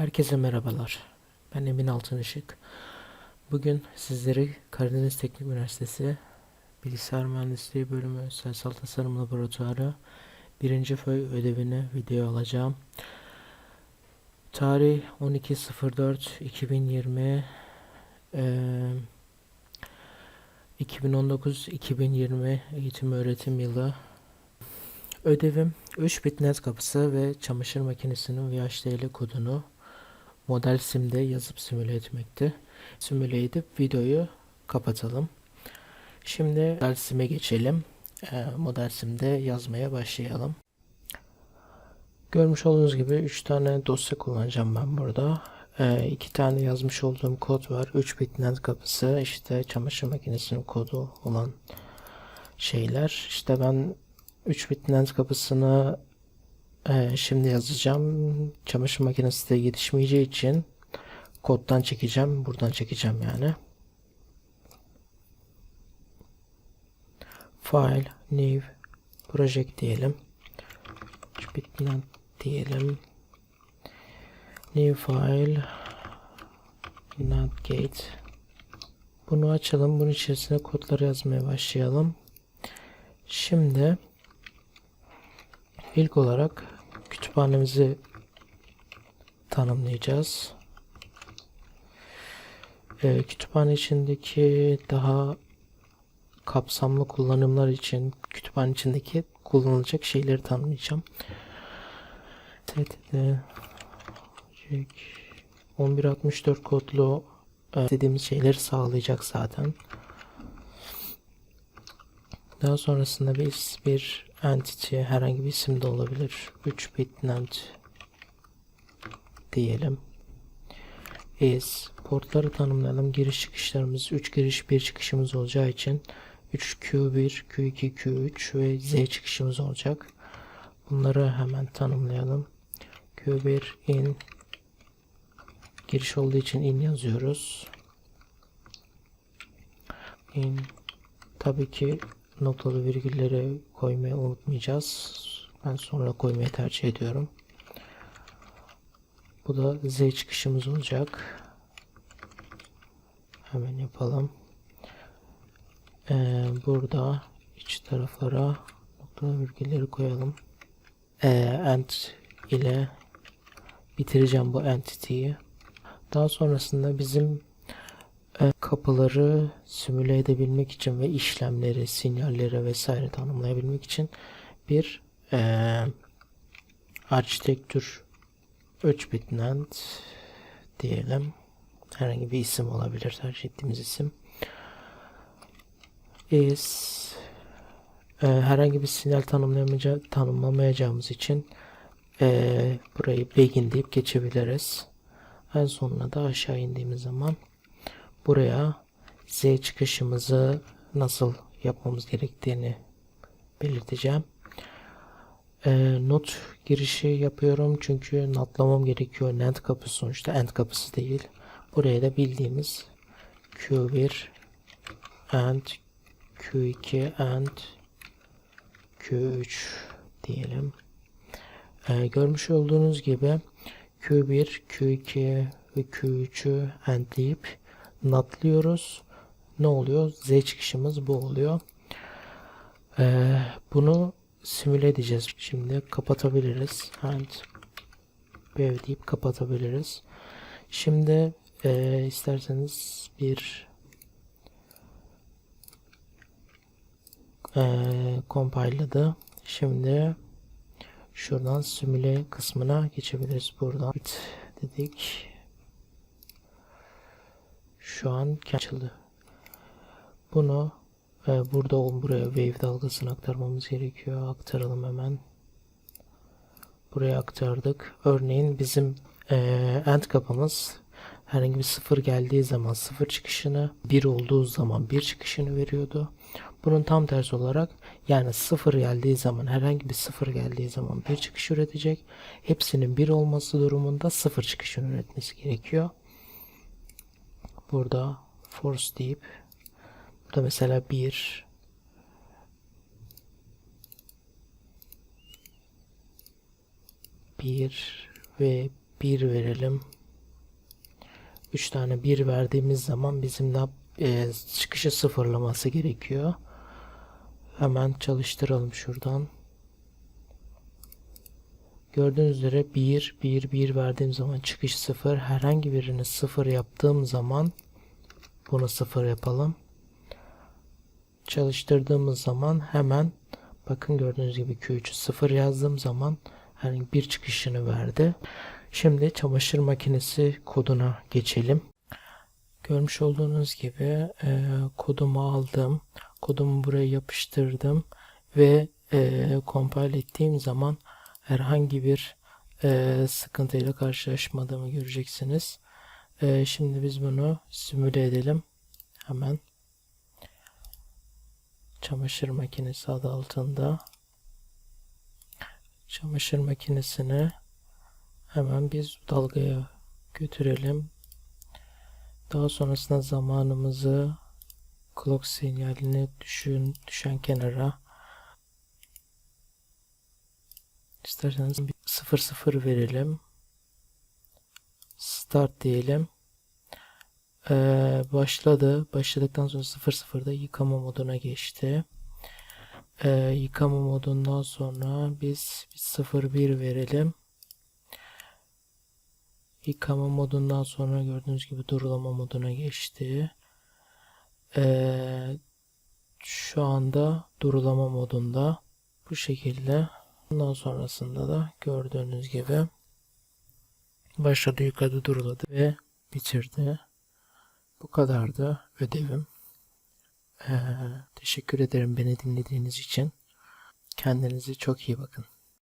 Herkese merhabalar. Ben Emin Altınışık. Bugün sizleri Karadeniz Teknik Üniversitesi Bilgisayar Mühendisliği Bölümü Sayısal Tasarım Laboratuvarı birinci föy ödevini video alacağım. Tarih 12.04.2020 eee 2019-2020 eğitim öğretim yılı Ödevim 3 bit net kapısı ve çamaşır makinesinin VHDL kodunu model simde yazıp simüle etmekti. Simüle edip videoyu kapatalım. Şimdi model sime geçelim. Ee, model simde yazmaya başlayalım. Görmüş olduğunuz gibi 3 tane dosya kullanacağım ben burada. 2 tane yazmış olduğum kod var. 3 bit net kapısı işte çamaşır makinesinin kodu olan şeyler. İşte ben 3 bit NAND kapısını e, şimdi yazacağım. Çamaşır makinesi de yetişmeyeceği için koddan çekeceğim. Buradan çekeceğim yani. File, new, project diyelim. 3 bit NAND diyelim. New file, NAND gate. Bunu açalım. Bunun içerisine kodları yazmaya başlayalım. Şimdi İlk olarak kütüphanemizi tanımlayacağız. Ee, kütüphane içindeki daha kapsamlı kullanımlar için kütüphane içindeki kullanılacak şeyleri tanımlayacağım. TTD 1164 kodlu e, dediğimiz şeyleri sağlayacak zaten. Daha sonrasında biz bir entity herhangi bir isim de olabilir. 3 bit named diyelim. is portları tanımlayalım. Giriş çıkışlarımız 3 giriş 1 çıkışımız olacağı için 3 Q1, Q2, Q3 ve Z çıkışımız olacak. Bunları hemen tanımlayalım. Q1 in giriş olduğu için in yazıyoruz. In tabii ki noktalı virgülleri koymayı unutmayacağız. Ben sonra koymayı tercih ediyorum. Bu da Z çıkışımız olacak. Hemen yapalım. Ee, burada iç taraflara noktalı virgülleri koyalım. Ee, end ile bitireceğim bu entity'yi. Daha sonrasında bizim kapıları simüle edebilmek için ve işlemleri, sinyalleri vesaire tanımlayabilmek için bir e, architecture 3 bit NAND diyelim. Herhangi bir isim olabilir tercih ettiğimiz isim. is e, herhangi bir sinyal tanımlamayacağımız için e, burayı begin deyip geçebiliriz. En sonuna da aşağı indiğimiz zaman buraya Z çıkışımızı nasıl yapmamız gerektiğini belirteceğim. Ee, not girişi yapıyorum çünkü notlamam gerekiyor. NAND kapısı sonuçta AND kapısı değil. Buraya da bildiğimiz Q1 AND Q2 AND Q3 diyelim. Ee, görmüş olduğunuz gibi Q1, Q2 ve Q3'ü AND'leyip natlıyoruz. Ne oluyor? Z çıkışımız bu oluyor. Ee, bunu simüle edeceğiz. Şimdi kapatabiliriz. And bev deyip kapatabiliriz. Şimdi e, isterseniz bir e, compile'ladı. Şimdi şuradan simüle kısmına geçebiliriz. Buradan dedik. Şu an açıldı. Bunu e, burada buraya wave dalgasını aktarmamız gerekiyor. Aktaralım hemen. Buraya aktardık. Örneğin bizim e, end kapımız herhangi bir sıfır geldiği zaman sıfır çıkışını, bir olduğu zaman bir çıkışını veriyordu. Bunun tam tersi olarak yani sıfır geldiği zaman herhangi bir sıfır geldiği zaman bir çıkış üretecek. Hepsinin bir olması durumunda sıfır çıkışını üretmesi gerekiyor burada force deyip burada mesela bir bir ve 1 verelim. 3 tane 1 verdiğimiz zaman bizim de e, çıkışı sıfırlaması gerekiyor. Hemen çalıştıralım şuradan. Gördüğünüz üzere 1, 1, 1 verdiğim zaman çıkış 0. Herhangi birini 0 yaptığım zaman bunu 0 yapalım. Çalıştırdığımız zaman hemen bakın gördüğünüz gibi Q3'ü 0 yazdığım zaman herhangi bir çıkışını verdi. Şimdi çamaşır makinesi koduna geçelim. Görmüş olduğunuz gibi e, kodumu aldım. Kodumu buraya yapıştırdım ve e, compile ettiğim zaman herhangi bir e, sıkıntıyla karşılaşmadığımı göreceksiniz. E, şimdi biz bunu simüle edelim. Hemen çamaşır makinesi adı altında çamaşır makinesini hemen biz dalgaya götürelim. Daha sonrasında zamanımızı clock sinyalini düşün, düşen kenara isterseniz bir 00 verelim. Start diyelim. Ee, başladı. Başladıktan sonra 00'da yıkama moduna geçti. Ee, yıkama modundan sonra biz bir 01 verelim. Yıkama modundan sonra gördüğünüz gibi durulama moduna geçti. Ee, şu anda durulama modunda bu şekilde. Ondan sonrasında da gördüğünüz gibi başladı, yıkadı, duruladı ve bitirdi. Bu kadardı ödevim. Ee, teşekkür ederim beni dinlediğiniz için. Kendinize çok iyi bakın.